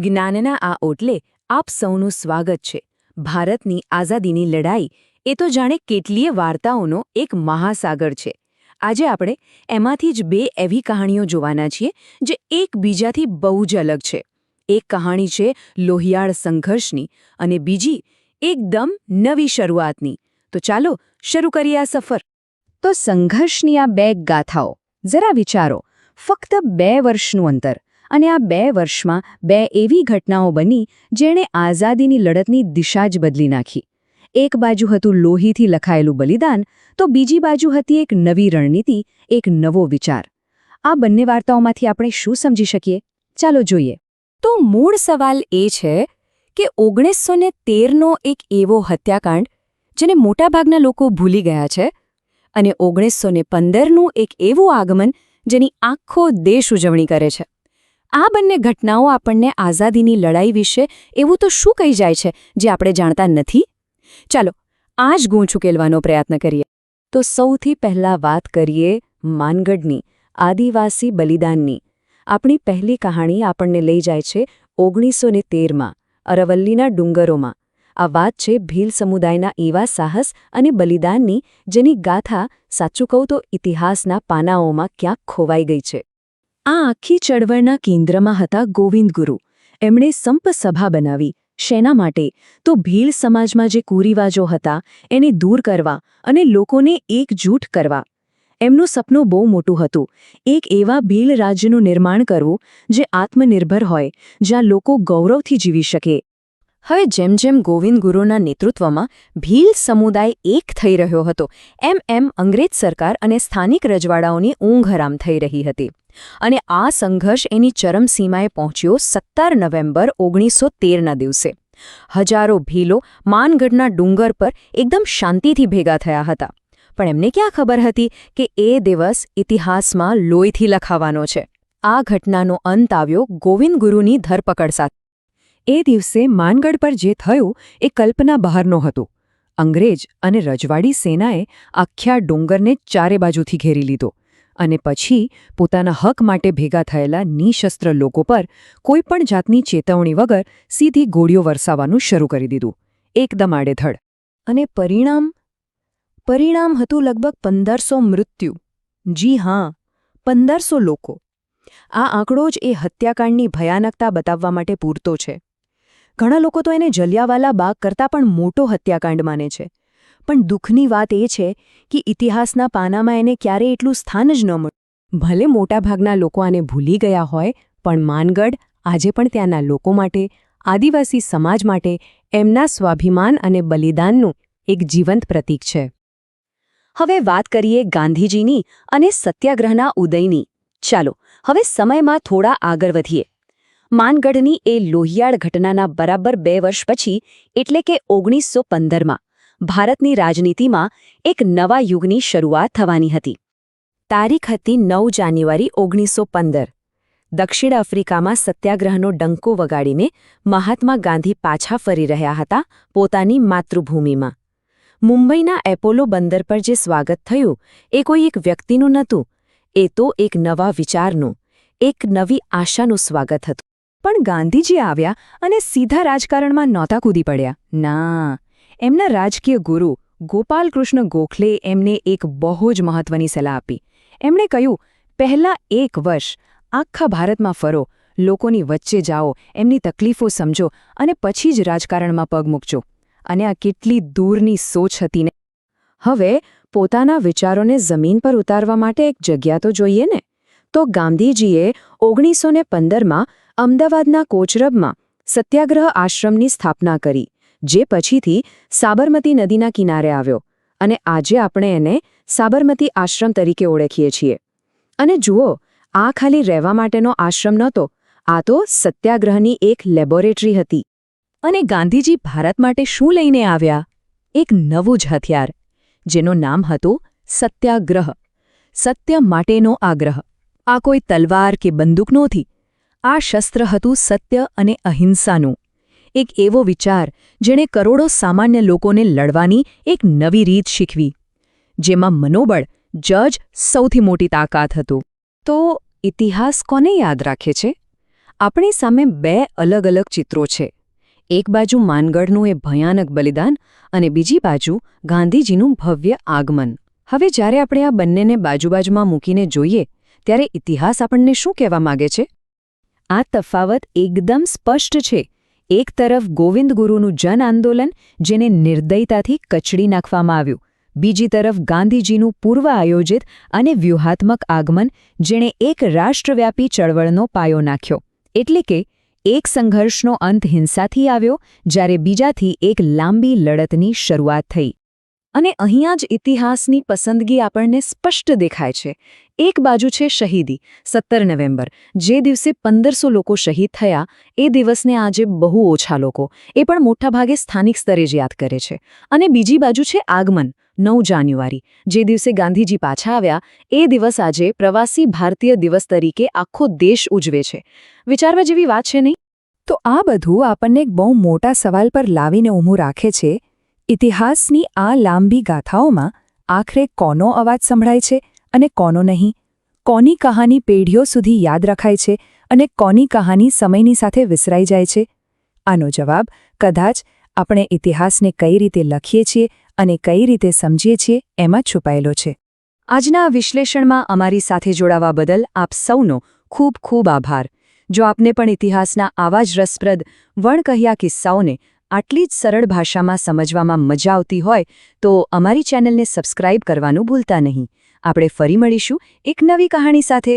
જ્ઞાનના આ ઓટલે આપ સૌનું સ્વાગત છે. ભારતની આઝાદીની લડાઈ એ તો જાણે કેટલીય વાર્તાઓનો એક મહાસાગર છે. આજે આપણે એમાંથી જ બે એવી કહાણીઓ જોવાના છીએ જે એકબીજાથી બહુ જ અલગ છે. એક કહાણી છે લોહિયાળ સંઘર્ષની અને બીજી એકદમ નવી શરૂઆતની. તો ચાલો શરૂ કરીએ આ સફર. તો સંઘર્ષની આ બે ગાથાઓ, જરા વિચારો, ફક્ત બે વર્ષનું અંતર અને આ બે વર્ષમાં બે એવી ઘટનાઓ બની જેણે આઝાદીની લડતની દિશા જ બદલી નાખી. એક બાજુ હતું લોહીથી લખાયેલું બલિદાન, તો બીજી બાજુ હતી એક નવી રણનીતિ, એક નવો વિચાર. આ બંને વાર્તાઓમાંથી આપણે શું સમજી શકીએ? ચાલો જોઈએ. તો મૂળ સવાલ એ છે કે ઓગણીસો ને તેરનો એક એવો હત્યાકાંડ, જેને મોટાભાગના લોકો ભૂલી ગયા છે, અને ઓગણીસો ને પંદરનું એક એવું આગમન જેની આખો દેશ ઉજવણી કરે છે. આ બંને ઘટનાઓ આપણને આઝાદીની લડાઈ વિશે એવું તો શું કહી જાય છે જે આપણે જાણતા નથી? ચાલો, આ જ ગૂંચ ઉકેલવાનો પ્રયત્ન કરીએ. તો સૌથી પહેલા વાત કરીએ માનગઢની, આદિવાસી બલિદાનની. આપણી પહેલી કહાણી આપણને લઈ જાય છે ઓગણીસો તેરમાં અરવલ્લીના ડુંગરોમાં. આ વાત છે ભીલ સમુદાયના એવા સાહસ અને બલિદાનની જેની ગાથા સાચું કહું તો ઇતિહાસના પાનાઓમાં ક્યાંક ખોવાઈ ગઈ છે. આ આખી ચળવળના કેન્દ્રમાં હતા ગોવિંદ ગુરુ. એમણે સંપ સભા બનાવી. શેના માટે? તો ભીલ સમાજમાં જે કુરિવાજો હતા, એને દૂર કરવા અને લોકોને એકજૂટ કરવા. એમનું સપનું બહુ મોટું હતું. એક એવા ભીલ રાજ્યનું નિર્માણ કરવું, જે આત્મનિર્ભર હોય, જ્યાં લોકો ગૌરવથી જીવી શકે. હવે જેમ જેમ ગોવિંદ ગુરુના નેતૃત્વમાં ભીલ સમુદાય એક થઈ રહ્યો હતો, એમ એમ અંગ્રેજ સરકાર અને સ્થાનિક રજવાડાઓની ઊંઘ હરામ થઈ રહી હતી. અને આ સંઘર્ષ એની ચરમસીમાએ પહોંચ્યો સત્તર નવેમ્બર ઓગણીસો તેરના દિવસે. હજારો ભીલો માનગઢના ડુંગર પર એકદમ શાંતિથી ભેગા થયા હતા. પણ એમને ક્યાં ખબર હતી કે એ દિવસ ઇતિહાસમાં લોહીથી લખાવાનો છે? આ ઘટનાનો અંત આવ્યો ગોવિંદ ગુરુની ધરપકડ સાથે. એ દિવસે માનગઢ પર જે થયું એ કલ્પના બહારનો હતો. અંગ્રેજ અને રજવાડી સેનાએ આખ્યા ડુંગરને ચારે બાજુથી ઘેરી લીધો અને પછી પોતાના હક માટે ભેગા થયેલા નિશસ્ત્ર લોકો પર કોઈપણ જાતની ચેતવણી વગર સીધી ગોળીઓ વરસાવવાનું શરૂ કરી દીધું. એકદમ આડેધડ. અને પરિણામ? પરિણામ હતું લગભગ પંદરસો મૃત્યુ. જી હા, પંદરસો લોકો. આ આંકડો જ એ હત્યાકાંડની ભયાનકતા બતાવવા માટે પૂરતો છે. ઘણા લોકો તો એને જલિયાવાલા બાગ કરતાં પણ મોટો હત્યાકાંડ માને છે. પણ દુઃખની વાત એ છે કે ઇતિહાસના પાનામાં એને ક્યારેય એટલું સ્થાન જ ન મળ્યું. ભલે મોટાભાગના લોકો આને ભૂલી ગયા હોય, પણ માનગઢ, આજે પણ ત્યાંના લોકો માટે, આદિવાસી સમાજ માટે એમના સ્વાભિમાન અને બલિદાનનું એક જીવંત પ્રતીક છે. હવે વાત કરીએ ગાંધીજીની અને સત્યાગ્રહના ઉદયની. ચાલો, હવે સમયમાં થોડા આગળ વધીએ. માનગઢની એ લોહિયાળ ઘટનાના બરાબર બે વર્ષ પછી, એટલે કે ઓગણીસો પંદરમાં, ભારતની રાજનીતિમાં એક નવા યુગની શરૂઆત થવાની હતી. તારીખ હતી નવ જાન્યુઆરી ઓગણીસો પંદર. દક્ષિણ આફ્રિકામાં સત્યાગ્રહનો ડંકો વગાડીને મહાત્મા ગાંધી પાછા ફરી રહ્યા હતા પોતાની માતૃભૂમિમાં. મુંબઈના એપોલો બંદર પર જે સ્વાગત થયું, એ કોઈ એક વ્યક્તિનું નહોતું. એ તો એક નવા વિચારનું, એક નવી આશાનું સ્વાગત હતું. પણ ગાંધીજી આવ્યા અને સીધા રાજકારણમાં નહોતા કૂદી પડ્યા. ના, એમના રાજકીય ગુરુ ગોપાલકૃષ્ણ ગોખલે એમને એક બહુ જ મહત્વની સલાહ આપી. એમણે કહ્યું, પહેલા એક વર્ષ આખા ભારતમાં ફરો, લોકોની વચ્ચે જાઓ, એમની તકલીફો સમજો અને પછી જ રાજકારણમાં પગ મૂકજો. અને આ કેટલી દૂરની સોચ હતી ને. હવે પોતાના વિચારોને જમીન પર ઉતારવા માટે એક જગ્યા તો જોઈએ ને. તો ગાંધીજીએ ઓગણીસો ને પંદરમાં અમદાવાદના કોચરબમાં સત્યાગ્રહ આશ્રમની સ્થાપના કરી, જે પછીથી સાબરમતી નદીના કિનારે આવ્યો અને આજે આપણે એને સાબરમતી આશ્રમ તરીકે ઓળખીએ છીએ. અને જુઓ, આ ખાલી રહેવા માટેનો આશ્રમ નહોતો, આ તો સત્યાગ્રહની એક લેબોરેટરી હતી. અને ગાંધીજી ભારત માટે શું લઈને આવ્યા? એક નવું જ હથિયાર, જેનું નામ હતું સત્યાગ્રહ, સત્ય માટેનો આગ્રહ. આ કોઈ તલવાર કે બંદૂક નહોતી આ શસ્ત્ર હતું સત્ય અને અહિંસાનું. એક એવો વિચાર, જેણે કરોડો સામાન્ય લોકોને લડવાની એક નવી રીત શીખવી, જેમાં મનોબળ, જજ સૌથી મોટી તાકાત હતું. તો ઇતિહાસ કોને યાદ રાખે છે? આપણી સામે બે અલગ અલગ ચિત્રો છે. એક બાજુ માનગઢનું એ ભયાનક બલિદાન અને બીજી બાજુ ગાંધીજીનું ભવ્ય આગમન. હવે જ્યારે આપણે આ બંનેને બાજુબાજુમાં મૂકીને જોઈએ, ત્યારે ઇતિહાસ આપણને શું કહેવા માગે છે? આ તફાવત એકદમ સ્પષ્ટ છે. એક તરફ ગોવિંદ ગુરુનું જન આંદોલન, જેને નિર્દયતાથી કચડી નાખવામાં આવ્યું. બીજી તરફ ગાંધીજીનું પૂર્વ આયોજિત અને વ્યૂહાત્મક આગમન, જેણે એક રાષ્ટ્રવ્યાપી ચળવળનો પાયો નાખ્યો. એટલે કે, એક સંઘર્ષનો અંત હિંસાથી આવ્યો, જ્યારે બીજાથી એક લાંબી લડતની શરૂઆત થઈ. અને અહીંયા જ ઇતિહાસની પસંદગી આપણને સ્પષ્ટ દેખાય છે. એક બાજુ છે શહીદી, સત્તર નવેમ્બર. જે દિવસે પંદરસો લોકો શહીદ થયા, એ દિવસને આજે બહુ ઓછા લોકો. એ પણ મોટાભાગે સ્થાનિક સ્તરે જ યાદ કરે છે. અને બીજી બાજુ છે આગમન, નવ જાન્યુઆરી. જે દિવસે ગાંધીજી પાછા આવ્યા, એ દિવસ આજે પ્રવાસી ભારતીય દિવસ તરીકે આખો દેશ ઉજવે છે. વિચારવા જેવી વાત છે નહીં? તો આ બધું આપણને એક બહુ મોટા સવાલ પર લાવીને ઊંઘું રાખે છે ઇતિહાસની આ લાંબી ગાથાઓમાં આખરે કોનો અવાજ સંભળાય છે અને કોનો નહીં? કોની કહાની પેઢીઓ સુધી યાદ રખાય છે અને કોની કહાની સમયની સાથે વિસરાઈ જાય છે? આનો જવાબ કદાચ આપણે ઇતિહાસને કઈ રીતે લખીએ છીએ અને કઈ રીતે સમજીએ છીએ એમાં છુપાયેલો છે. આજના વિશ્લેષણમાં અમારી સાથે જોડાવા બદલ આપ સૌનો ખૂબ ખૂબ આભાર. જો આપને પણ ઇતિહાસના આવા જ રસપ્રદ વણકહ્યા કિસ્સાઓને આટલી જ સરળ ભાષામાં સમજવામાં મજા આવતી હોય તો અમારી ચેનલને સબસ્ક્રાઇબ કરવાનું ભૂલતા નહીં. આપણે ફરી મળીશું એક નવી કહાણી સાથે.